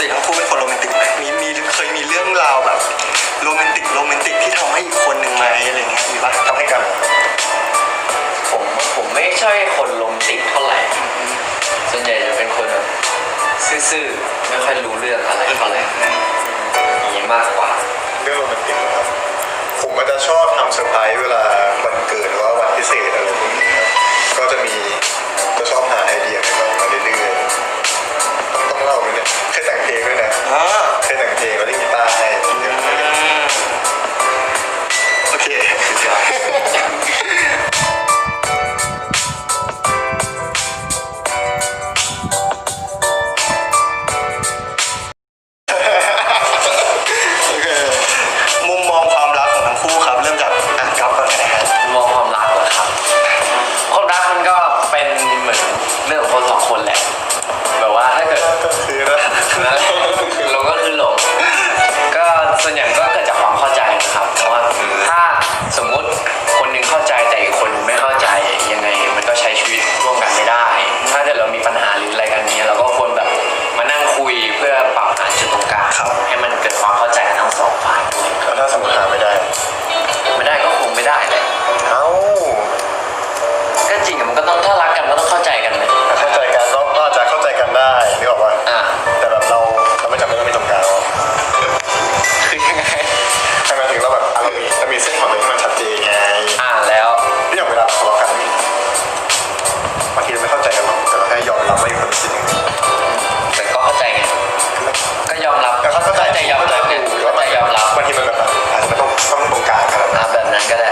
ติทั้งคู่เป็นคนโรแมนติกไหมมีมีเคยมีเรื่องราวแบบโรแมนติกโรแมนติกที่ทำให้อีกคนหนึ่งไหมอะไรเงี้ยมีปะทำให้กันผมผมไม่ใช่คนโรแมนติกเท่าไหร่ ส่วนใหญ่จะเป็นคนแบบซื่อๆ ไม่ค่อยรู้เรื่องอะไรเท่าไหร่อย่างนี้มากกว่า เรื่องโรแมนติกนะครับ ผมก็จะชอบทำเซอร์ไพร one now. ที่มันแบบอาจจะไม่ต้องต้องตรงกลางขรับแบบนั้นก็ได้